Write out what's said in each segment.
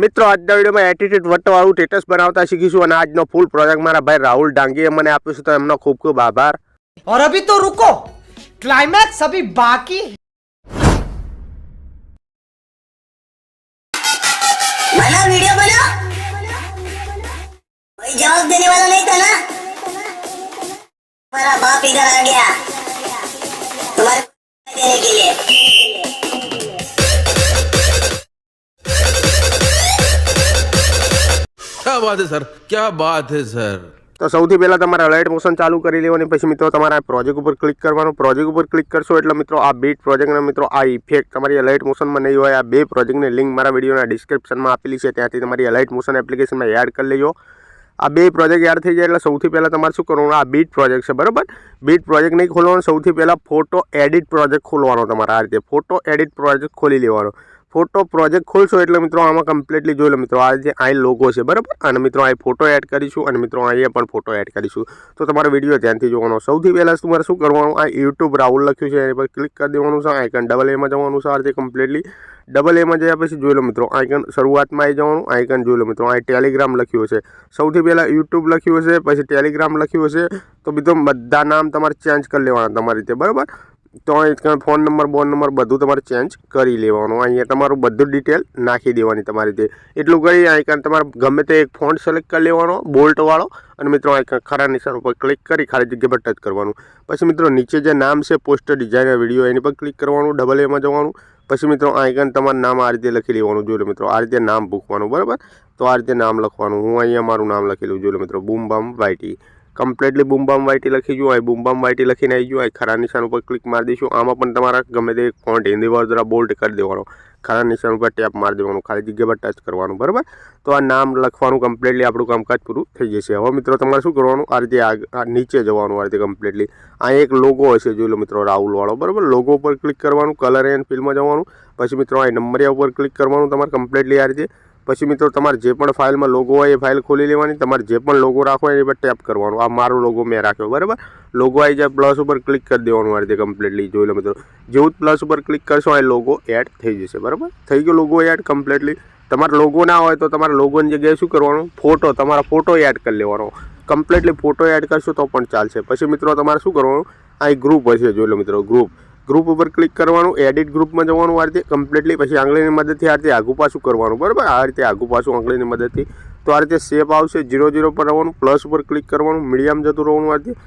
મિત્રો આજના વિડીયોમાં એટીટ્યુડ વટવાળું સ્ટેટસ બનાવતા શીખીશું અને આજનો ફૂલ પ્રોજેક્ટ મારા ભાઈ રાહુલ ડાંગીએ મને આપ્યો છે તો એમનો ખૂબ ખૂબ આભાર और अभी तो रुको क्लाइमैक्स अभी बाकी है बना वीडियो बना कोई जवाब देने वाला नहीं था ना हमारा बाप इधर आ गया ક્યાં વાત છે સર ક્યાં વાત હે સર તો સૌથી પહેલાં તમારે લાઇટ મોશન ચાલુ કરી લેવાની, પછી મિત્રો તમારે આ પ્રોજેક્ટ ઉપર ક્લિક કરવાનું. પ્રોજેક્ટ ઉપર ક્લિક કરશો એટલે મિત્રો આ બીટ પ્રોજેક્ટના મિત્રો આ ઇફેક્ટ તમારી અલાઇટ મોશનમાં નહીં હોય. આ બે પ્રોજેક્ટની લિંક મારા વિડીયોના ડિસ્ક્રિપ્શનમાં આપેલી છે, ત્યાંથી તમારી અલર્ટ મોશન એપ્લિકેશનમાં એડ કરી લેજો. આ બે પ્રોજેક્ટ યાદ થઈ જાય એટલે સૌથી પહેલાં તમારે શું કરવાનું, આ બીટ પ્રોજેક્ટ છે, બરાબર? બીટ પ્રોજેક્ટ નહીં ખોલવાનો, સૌથી પહેલાં ફોટો એડિટ પ્રોજેક્ટ ખોલવાનો તમારે આ રીતે. ફોટો એડિટ પ્રોજેક્ટ ખોલી લેવાનો. ફોટો પ્રોજેક્ટ ખોલશો એટલે મિત્રો આમાં કમ્પ્લીટલી જોઈ લો મિત્રો, આ જે આ લોગો છે, બરાબર? અને મિત્રો આ ફોટો એડ કરીશું અને મિત્રો અહીંયા પણ ફોટો એડ કરીશું. તો તમારો વીડિયો ધ્યાનથી જોવાનો. સૌથી પહેલાં તમારે શું કરવાનું? આ યુટ્યુબ રાહુલ લખ્યું છે, એની પર ક્લિક કરી દેવાનું છે આઇકન ડબલ એમાં જવાનું છે, આ રીતે કમ્પ્લીટલી ડબલ એમાં જયા પછી જોઈ લો મિત્રો આઇકન શરૂઆતમાં આવી જવાનું આઇકન જોઈ લો મિત્રો, આ ટેલિગ્રામ લખ્યું છે સૌથી પહેલાં યુટ્યુબ લખ્યું હશે, પછી ટેલિગ્રામ લખ્યું હશે. તો મિત્રો બધા નામ તમારે ચેન્જ કરી લેવાના તમારી રીતે, બરાબર? તો અહીં ફોન નંબર, બોન નંબર બધું તમારે ચેન્જ કરી લેવાનું. અહીંયા તમારું બધું ડિટેલ નાખી દેવાની તમારી રીતે એટલું કરી અહીં તમારે ગમે તે એક ફોન્ટ સિલેક્ટ કરી લેવાનો બોલ્ટવાળો અને મિત્રો અહીં ખરા નિશાન ઉપર ક્લિક કરી ખાલી જગ્યા પર ટચ કરવાનું. પછી મિત્રો નીચે જે નામ છે પોસ્ટર ડિઝાઇનર વીડિયો એની પર ક્લિક કરવાનું ડબલ એમાં જવાનું. પછી મિત્રો આઈકન તમારું નામ આ રીતે લખી લેવાનું. જોયું મિત્રો, આ રીતે નામ ભૂખવાનું, બરાબર? તો આ રીતે નામ લખવાનું. હું અહીંયા મારું નામ લખી લઉં. જોઈ મિત્રો, બૂમ બામ વાઈટી કમ્પ્લીટલી બૂમ વાયટી લખી જુઓ અહીં બૂમ વાયટી લખીને આવી જુઓ અહીં ખરા નિશાન ઉપર ક્લિક મારી દઈશું. આમાં પણ તમારા ગમે તે ફોન્ટ હિન્દી વર્ડ દ્વારા બોલ્ડ કરી દેવાનો. ખરા નિશાન ઉપર ટેપ મારી દેવાનું, ખાલી જગ્યા પર ટચ કરવાનું, બરાબર? તો આ નામ લખવાનું કમ્પ્લીટલી આપણું કામકાજ પૂરું થઈ જશે. હવે મિત્રો, તમારે શું કરવાનું? આ રીતે આ નીચે જવાનું આ રીતે કમ્પ્લીટલી આ એક લોગો હશે, જોઈ લો મિત્રો, રાહુલવાળો, બરાબર? લોગો ઉપર ક્લિક કરવાનું કલર એન્ડ ફિલ્મમાં જવાનું. પછી મિત્રો, આ નંબરિયા ઉપર ક્લિક કરવાનું તમારે કમ્પ્લીટલી આ રીતે. પછી મિત્રો, તમારે જે પણ ફાઇલમાં લોગો હોય એ ફાઇલ ખોલી લેવાની, તમારે જે પણ લોગો રાખવો હોય એ પર ટેપ કરવાનો. આ મારો લોગો મેં રાખ્યો, બરાબર? લોગો આવી જાય પ્લસ ઉપર ક્લિક કરી દેવાનું આ રીતે કમ્પ્લીટલી જોઈ લો મિત્રો, જેવું પ્લસ ઉપર ક્લિક કરશો, આ લોગો એડ થઈ જશે, બરાબર? થઈ ગયો લોગો એડ કમ્પ્લીટલી તમારે લોગો ના હોય તો તમારે લોગોની જગ્યાએ શું કરવાનું? ફોટો તમારા ફોટો એડ કરી લેવાનો. કમ્પ્લીટલી ફોટો એડ કરશો તો પણ ચાલશે. પછી મિત્રો, તમારે શું કરવાનું? આ એક ગ્રુપ હશે, જોઈ લો મિત્રો ગ્રુપ ગ્રુપ ઉપર ક્લિક કરવાનું એડિટ ગ્રુપમાં જવાનું આ રીતે કમ્પ્લીટલી પછી આંગળીની મદદથી આ રીતે આગું પાછું કરવાનું, બરાબર? આ રીતે આગું પાછું આંગળીની મદદથી. તો આ રીતે શેપ આવશે જીરો જીરો પર રહેવાનું પ્લસ ઉપર ક્લિક કરવાનું મીડિયમ જતું રહેવાનું આ રીતે.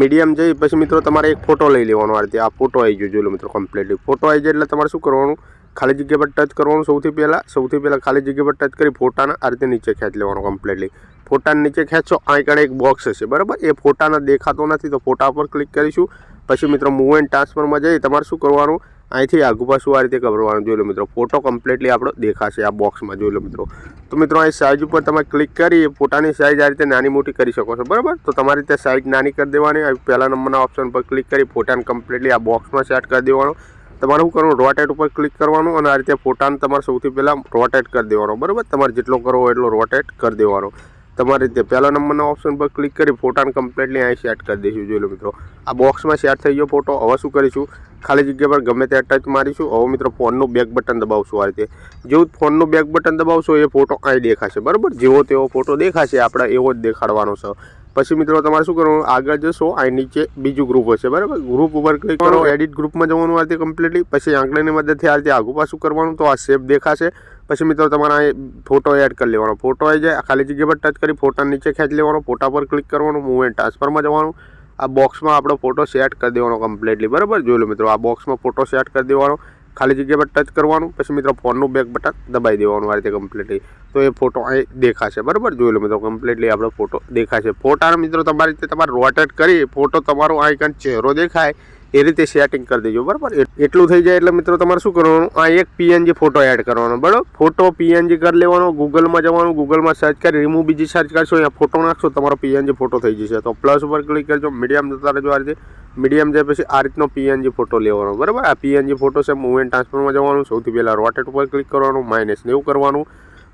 મીડિયમ જઈ, પછી મિત્રો તમારે એક ફોટો લઈ લેવાનો આ રીતે. આ ફોટો આવી ગયો, જોઈ લો મિત્રો કમ્પ્લીટલી ફોટો આવી જાય એટલે તમારે શું કરવાનું? ખાલી જગ્યા પર ટચ કરવાનું સૌથી પહેલાં. સૌથી પહેલાં ખાલી જગ્યા પર ટચ કરી ફોટાના આ રીતે નીચે ખેંચ લેવાનો કમ્પ્લીટલી ફોટાને નીચે ખેંચો આ આગળ એક બોક્સ હશે, બરાબર? એ ફોટાના દેખાતો નથી, તો ફોટા પર ક્લિક કરીશું. પછી મિત્રો મૂવ એન્ડ ટ્રાન્સફરમાં જઈ તમારે શું કરવાનું? અહીંથી આગુ પાછું આ રીતે કરવાનું, જોઈ લો મિત્રો. ફોટો કમ્પ્લીટલી આપણો દેખાશે આ બોક્સમાં જોઈ લો મિત્રો. તો મિત્રો અહીં સાઇઝ ઉપર તમે ક્લિક કરી ફોટાની સાઇઝ આ રીતે નાની મોટી કરી શકો છો, બરાબર? તો તમારી રીતે સાઇઝ નાની કરી દેવાની પહેલા નંબરના ઓપ્શન પર ક્લિક કરી, ફોટાને કમ્પ્લીટલી આ બોક્સમાં સેટ કરી દેવાનો. તમારે શું કરવાનું? રોટેટ ઉપર ક્લિક કરવાનું અને આ રીતે ફોટાને તમારે સૌથી પહેલાં રોટેટ કરી દેવાનો. બરાબર? તમારે જેટલો કરવો એટલો રોટેટ કરી દેવાનો. તમારી રીતે પહેલા નંબરના ઓપ્શન પર ક્લિક કરી ફોટાને કમ્પ્લીટલી અહીં સેટ કરી દઈશું. જોઈ લો મિત્રો. આ બોક્સમાં સેટ થઈ ગયો ફોટો હવે શું કરીશું? ખાલી જગ્યા પર ગમે ત્યાં ટચ મારીશું. હવે મિત્રો ફોનનું બેક બટન દબાવશું આ રીતે. જેવું ફોનનું બેક બટન દબાવશો એ ફોટો અહીં દેખાશે. બરાબર? જેવો તેવો ફોટો દેખાશે. આપણે એવો જ દેખાડવાનો છે. પછી મિત્રો તમારે શું કરવાનું? આગળ જશો, આ નીચે બીજું ગ્રુપ હશે, બરાબર? ગ્રુપ ઉપર ક્લિક કરો એડિટ ગ્રુપમાં જવાનું આ કમ્પ્લીટલી પછી આંકડાની મદદથી આ રીતે આગુ પાછું કરવાનું, તો આ શેપ દેખાશે. પછી મિત્રો તમારે ફોટો એડ કરી લેવાનો. ફોટો આવી જાય ખાલી જગ્યા પર ટચ કરી ફોટા નીચે ખેંચી લેવાનો ફોટા પર ક્લિક કરવાનું મૂવ એન્ડ ટ્રાન્સફરમાં જવાનું. આ બોક્સમાં આપણો ફોટો સેટ કરી દેવાનો કમ્પ્લીટલી બરાબર? જોઈ લો મિત્રો, આ બોક્સમાં ફોટો સેટ કરી દેવાનો. ખાલી જગ્યા પર ટચ કરવાનું, પછી મિત્રો ફોનનું બેક બટન દબાઈ દેવાનું આ રીતે કમ્પ્લીટલી તો એ ફોટો અહીં દેખાશે, બરાબર? જોઈ લો મિત્રો કમ્પ્લીટલી આપણો ફોટો દેખાશે. ફોટાને મિત્રો તમારી રીતે તમારે રોટેટ કરી ફોટો તમારો અહીં આઈકન ચહેરો દેખાય એ રીતે સેટિંગ કરી દેજો, બરાબર? એટલું થઈ જાય એટલે મિત્રો તમારે શું કરવાનું? આ એક પીએનજી ફોટો એડ કરવાનો, બરાબર? ફોટો પીએનજી કરી લેવાનો ગૂગલમાં જવાનું ગૂગલમાં સર્ચ કરી રિમૂવ બીજી સર્ચ કરશો, અહીંયા ફોટો નાખશો, તમારો પીએનજી ફોટો થઈ જશે. તો પ્લસ ઉપર ક્લિક કરજો મીડિયમ જતા રહેજો આ રીતે. મીડિયમ જાય પછી આ રીતનો પીએનજી ફોટો લેવાનો, બરાબર? આ પીએનજી ફોટો છે મૂવ એન્ડ ટ્રાન્સફરમાં જવાનું, સૌથી પહેલાં રોટેટ ઉપર ક્લિક કરવાનું માઇનસ નેવું કરવાનું.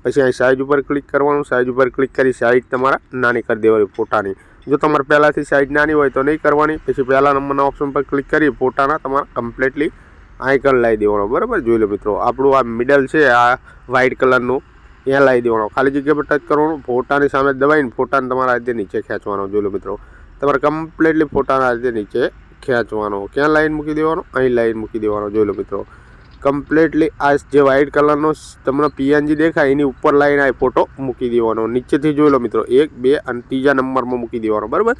પછી અહીં સાઇઝ ઉપર ક્લિક કરવાનું સાઇઝ ઉપર ક્લિક કરી સાઇઝ તમારા નાની કરી દેવાની, ફોટાની. જો તમારે પહેલાંથી સાઇઝ નાની હોય તો નહીં કરવાની. પછી પહેલા નંબરના ઓપ્શન પર ક્લિક કરી ફોટાના તમારા કમ્પ્લીટલી આઇકન લાવી દેવાનો. બરાબર? જોઈ લો મિત્રો, આપણું આ મિડલ છે, આ વ્હાઇટ કલરનું ત્યાં લાવી દેવાનો. ખાલી જગ્યા પર ટચ કરવાનું, ફોટાની સામે દબાવીને ફોટાને તમારા રીતે નીચે ખેંચવાનો. જોઈ લો મિત્રો, તમારે કમ્પ્લીટલી ફોટાના રીતે નીચે ખેંચવાનો. ક્યાં લાઈન મૂકી દેવાનો? અહીં લાઈન મૂકી દેવાનો. જોઈ લો મિત્રો કમ્પ્લીટલી આ જે વ્હાઇટ કલરનો તમને પીએનજી દેખાય, એની ઉપર લાઈને આ ફોટો મૂકી દેવાનો. નીચેથી જોઈ લો મિત્રો, એક, બે અને ત્રીજા નંબરમાં મૂકી દેવાનો, બરાબર?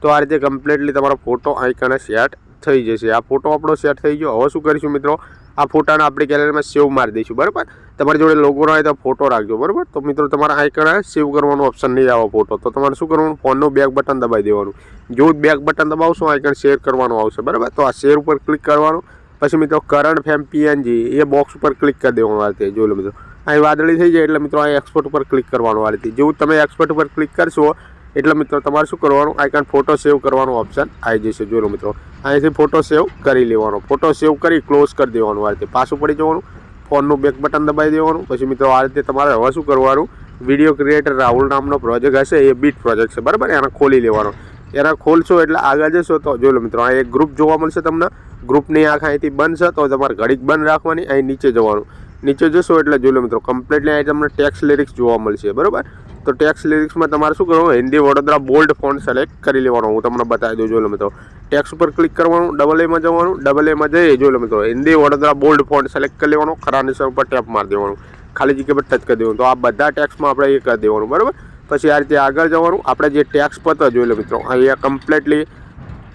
તો આ રીતે કમ્પ્લીટલી તમારો ફોટો આઈકને સેટ થઈ જશે. આ ફોટો આપણો સેટ થઈ ગયો. હવે શું કરીશું મિત્રો? આ ફોટાને આપણે ગેલેરીમાં સેવ મારી દઈશું, બરાબર? તમારી જોડે લોગો હોય તો ફોટો રાખજો, બરાબર? તો મિત્રો, તમારા આઈકને સેવ કરવાનો ઓપ્શન નહીં આવે ફોટો તો તમારે શું કરવાનું? ફોનનું બેક બટન દબાવી દેવાનું. જો બેક બટન દબાવશો આઈકન શેર કરવાનું આવશે, બરાબર? તો આ શેર ઉપર ક્લિક કરવાનું. પછી મિત્રો કરંટ ફેમ પીએનજી એ બોક્સ ઉપર ક્લિક કરી દેવાનું આ રીતે જોઈ લો મિત્રો. અહીં વાદળી થઈ જાય એટલે મિત્રો અહીં એક્સપોર્ટ ઉપર ક્લિક કરવાનું આ જેવું તમે એક્સપોર્ટ ઉપર ક્લિક કરશો, એટલે મિત્રો તમારે શું કરવાનું? આઈકન ફોટો સેવ કરવાનો ઓપ્શન આવી જશે, જોઈ લો મિત્રો. અહીંથી ફોટો સેવ કરી લેવાનો. ફોટો સેવ કરી ક્લોઝ કરી દેવાનું આ પાછું પડી જવાનું. ફોનનું બેક બટન દબાવી દેવાનું. પછી મિત્રો આ રીતે તમારે હવે શું કરવાનું? વીડિયો ક્રિએટર રાહુલ નામનો પ્રોજેક્ટ હશે, એ બીટ પ્રોજેક્ટ છે. બરાબર? એને ખોલી લેવાનો. એના ખોલશો એટલે આગળ જશો તો, જોઈ લો મિત્રો, આ એક ગ્રુપ જોવા મળશે તમને. ગ્રુપની આંખ અહીંથી બંધ છે, તો તમારે ઘડીક બંધ રાખવાની, અહીં નીચે જવાનું. નીચે જશો એટલે જોઈ લો મિત્રો કમ્પ્લીટલી અહીં તમને ટેક્સ લિરિક્સ જોવા મળશે, બરાબર? તો ટેક્સ લિરિક્સમાં તમારે શું કરવાનું, Hindi Vadodara bold font select કરી લેવાનો, હું તમને બતાવી દઉં, જોઈ લો મિત્રો. ટેક્સ ઉપર ક્લિક કરવાનું ડબલ એમાં જવાનું ડબલ એમાં જઈ, જોઈ લો મિત્રો, Hindi Vadodara bold font select કરી લેવાનો ખરા નિશાન ઉપર ટેપ મારી દેવાનું, ખાલી જગ્યા પર ટચ કરી દેવાનું. તો આ બધા ટેક્સમાં આપણે એ કરી દેવાનું, બરાબર? પછી આ રીતે આગળ જવાનું, આપણે જે ટેક્સ પત્ર, જોઈ લો મિત્રો, અહીંયા કમ્પ્લીટલી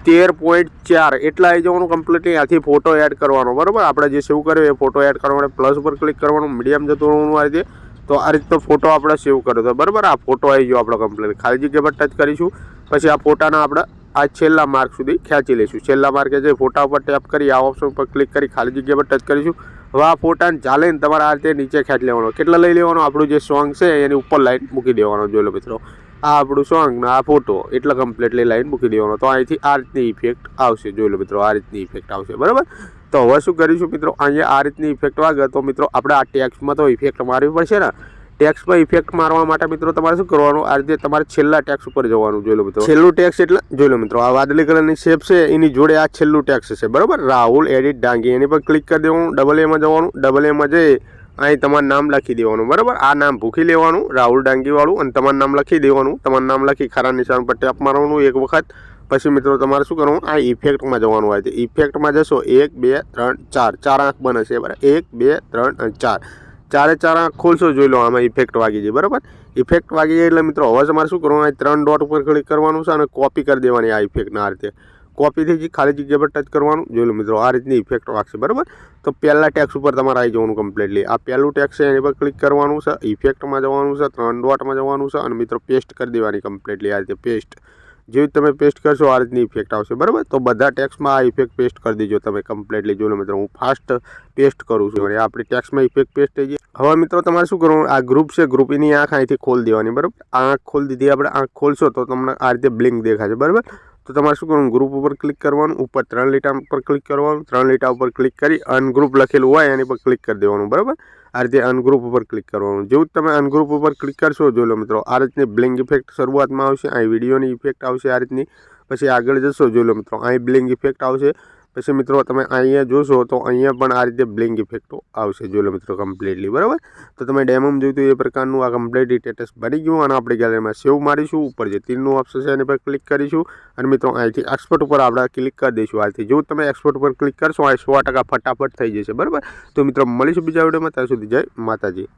તેર પોઈન્ટ ચાર. એટલા આવી જવાનું કમ્પ્લીટલી આથી ફોટો એડ કરવાનો. બરાબર? આપણે જે સેવ કર્યો એ ફોટો એડ કરવા માટે પ્લસ ઉપર ક્લિક કરવાનું. મીડિયમ જતું રહેવાનું આ રીતે. તો આ રીતનો ફોટો આપણે સેવ કર્યો તો બરાબર? આ ફોટો આવી ગયો આપણો કમ્પ્લીટ ખાલી જગ્યા પર ટચ કરીશું. પછી આ ફોટાના આપણે આ છેલ્લા માર્ક સુધી ખેંચી લઈશું. છેલ્લા માર્કે જે ફોટા ઉપર ટેપ કરી, આ ઓપ્શન ઉપર ક્લિક કરી, ખાલી જગ્યા પર ટચ કરીશું. હવે આ ફોટાને ચાલે ને તમારે આ રીતે નીચે ખેંચ લેવાનો. કેટલા લઈ લેવાનો? આપણું જે સોંગ છે એની ઉપર લાઈન મૂકી દેવાનો, જોઈ લો મિત્રો. આ આપણું સોંગ ને આ ફોટો એટલે કમ્પ્લીટલી લાઈન મૂકી દેવાનો. તો અહીંથી આ રીતની ઇફેક્ટ આવશે, જોઈ લો મિત્રો, આ રીતની ઇફેક્ટ આવશે, બરાબર? તો હવે શું કરીશું મિત્રો? અહીંયા આ રીતની ઇફેક્ટ વાગે તો મિત્રો, આપણે આ ટેક્સમાં તો ઇફેક્ટ મારવી પડશે ને. ટેક્સમાં ઇફેક્ટ મારવા માટે મિત્રો તમારે શું કરવાનું? આ રીતે તમારે છેલ્લા ટેક્સ ઉપર જવાનું, જોઈ લો મિત્રો. છેલ્લું ટેક્સ એટલે, જોઈ લો મિત્રો, આ વાદળી કલરની શેપ છે, એની જોડે આ છેલ્લું ટેક્સ છે, બરાબર? રાહુલ એડિટ ડાંગી, એની પર ક્લિક કરી દેવાનું ડબલ એમાં જવાનું ડબલ એમાં જઈ અહીં તમારું નામ લખી દેવાનું, બરાબર? આ નામ ભૂખી લેવાનું, રાહુલ ડાંગીવાળું, અને તમારું નામ લખી દેવાનું, તમારું નામ લખી ખરા નિશાન પર ટેપ મારવાનું એક વખત. પછી મિત્રો તમારે શું કરવાનું? આ ઇફેક્ટમાં જવાનું હોય છે ઇફેક્ટમાં જશો, એક, બે, ત્રણ, ચાર ચાર આંખ બને છે, બરાબર? એક, બે, ત્રણ ચાર. ચારે ચાર ખોલશો જોઈ લો આમાં ઇફેક્ટ વાગી જાય, બરાબર? ઇફેક્ટ વાગી જાય એટલે મિત્રો, હવે તમારે શું કરવાનું ત્રણ ડોટ ઉપર ક્લિક કરવાનું છે અને કોપી કરી દેવાની આ ઇફેક્ટના આ રીતે. કોપીથી જઈ ખાલી જગ્યા પર ટચ કરવાનું. જોઈ લો મિત્રો, આ રીતની ઇફેક્ટ વાગશે, બરાબર? તો પહેલાં ટેક્સ ઉપર તમારે આવી જવાનું કમ્પ્લીટલી આ પહેલું ટેક્સ છે, એની પર ક્લિક કરવાનું છે ઇફેક્ટમાં જવાનું છે, ત્રણ ડોટમાં જવાનું છે અને મિત્રો પેસ્ટ કરી દેવાની કમ્પ્લીટલી આ રીતે પેસ્ટ જેવી તમે પેસ્ટ કરશો, આ રીતની ઇફેક્ટ આવશે. બરાબર? તો બધા ટેક્સમાં આ ઇફેક્ટ પેસ્ટ કરી દેજો તમે કમ્પ્લેટલી જો મિત્રો, હું ફાસ્ટ પેસ્ટ કરું છું. અને આપણી ટેક્સમાં ઇફેક્ટ પેસ્ટ થઈ ગઈ. હવે મિત્રો, તમારે શું કરવું? આ ગ્રુપ છે ગ્રુપ એની આંખ અહીંથી ખોલી દેવાની, બરાબર? આંખ ખોલી દીધી, આપણે આંખ ખોલશો તો તમને આ રીતે બ્લિંક દેખાશે, બરાબર? તો તમારે શું કરવાનું? ગ્રુપ ઉપર ક્લિક કરવાનું, ઉપર ત્રણ લીટા ઉપર ક્લિક કરવાનું, ત્રણ લીટા ઉપર ક્લિક કરી અનગ્રુપ લખેલું હોય, એની પર ક્લિક કરી દેવાનું, બરાબર? આ રીતે અનગ્રુપ ઉપર ક્લિક કરવાનું. જેવું જ તમે અનગ્રુપ ઉપર ક્લિક કરશો જોલો મિત્રો, આ રીતની બ્લિંક ઇફેક્ટ શરૂઆતમાં આવશે, અહીં વિડીયોની ઇફેક્ટ આવશે આ રીતની. પછી આગળ જશો જોલો મિત્રો, અહીં બ્લિંક ઇફેક્ટ આવશે. પછી મિત્રો તમે અહીંયા જોશો તો અહીંયા પણ આ રીતે બ્લિંક ઇફેક્ટો આવશે. જોઈ મિત્રો કમ્પ્લીટલી બરાબર? તો તમે ડેમોમાં જોયું તો એ પ્રકારનું આ કમ્પ્લીટ સ્ટેટસ બની ગયું અને આપણે ગેલેરીમાં સેવ મારીશું. ઉપર જે તીરનું ઓપ્શન છે એની પર ક્લિક કરીશું. અને મિત્રો અહીંથી એક્સપોર્ટ ઉપર આપણે ક્લિક કરી દઈશું. આથી જો તમે એક્સપોર્ટ ઉપર ક્લિક કરશો, આ સો ટકા ફટાફટ થઈ જશે, બરાબર? તો મિત્રો મળીશું બીજા વિડીયોમાં. ત્યાં સુધી જય માતાજી.